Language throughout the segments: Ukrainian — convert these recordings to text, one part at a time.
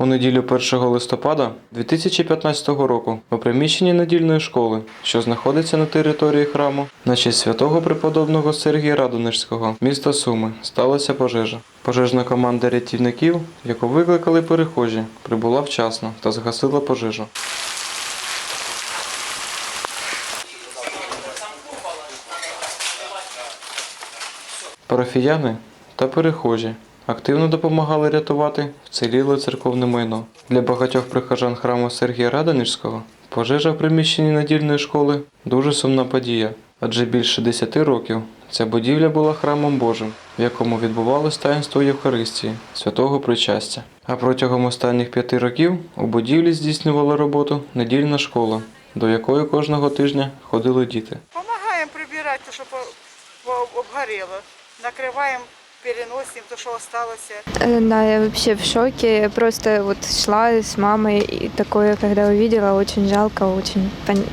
У неділю 1 листопада 2015 року у приміщенні недільної школи, що знаходиться на території храму, на честь святого преподобного Сергія Радонежського, міста Суми, сталася пожежа. Пожежна команда рятівників, яку викликали перехожі, прибула вчасно та згасила пожежу. Парафіяни та перехожі активно допомагали рятувати вціліле церковне майно. Для багатьох прихожан храму Сергія Радонежського пожежа в приміщенні недільної школи дуже сумна подія, адже більше 10 років ця будівля була храмом Божим, в якому відбувалось таїнство Євхаристії, святого причастя. А протягом останніх п'яти років у будівлі здійснювала роботу недільна школа, до якої кожного тижня ходили діти. Помогаем прибирать то, что по- по- обгорело. Накрываем, переносим то, что осталось. Э, Да, я вообще в шоке. Я просто вот шла с мамой и такое, когда увидела, очень жалко, очень пон-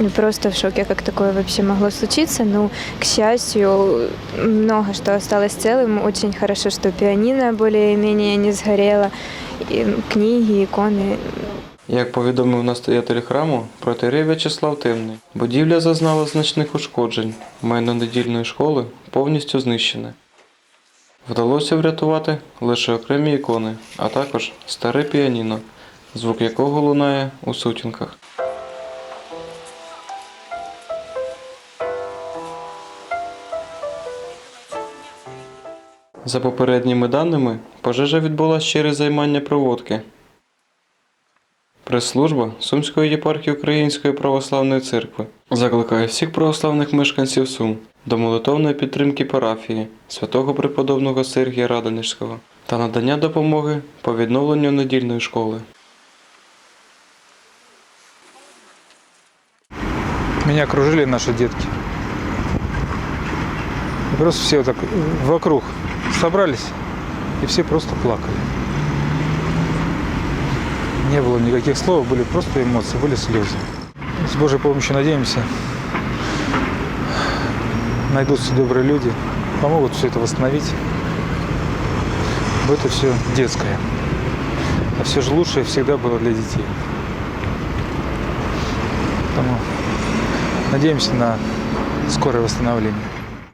ну, просто в шоке, как такое вообще могло случиться. Ну, к счастью, много что осталось целым. Очень хорошо, что пианино более-менее не сгорело, и книги, иконы. Як повідомив настоятель храму, протирей В'ячеслав Темний, будівля зазнала значних ушкоджень. Майно недільної школи повністю знищене. Вдалося врятувати лише окремі ікони, а також старе піаніно, звук якого лунає у сутінках. За попередніми даними, пожежа відбулася через займання проводки. Прес-служба Сумської єпархії Української православної церкви закликає всіх православних мешканців Сум до молитовної підтримки парафії святого преподобного Сергія Радонежського та надання допомоги по відновленню недільної школи. Меня окружили наши детки. И просто все вот так вокруг собрались, и все просто плакали. Не было никаких слов, были просто эмоции, были слезы. С Божьей помощью надеемся, Найдутся добрые люди, помогут все это восстановить. Это все детское. А все же лучшее всегда было для детей. Поэтому надеемся на скорое восстановление.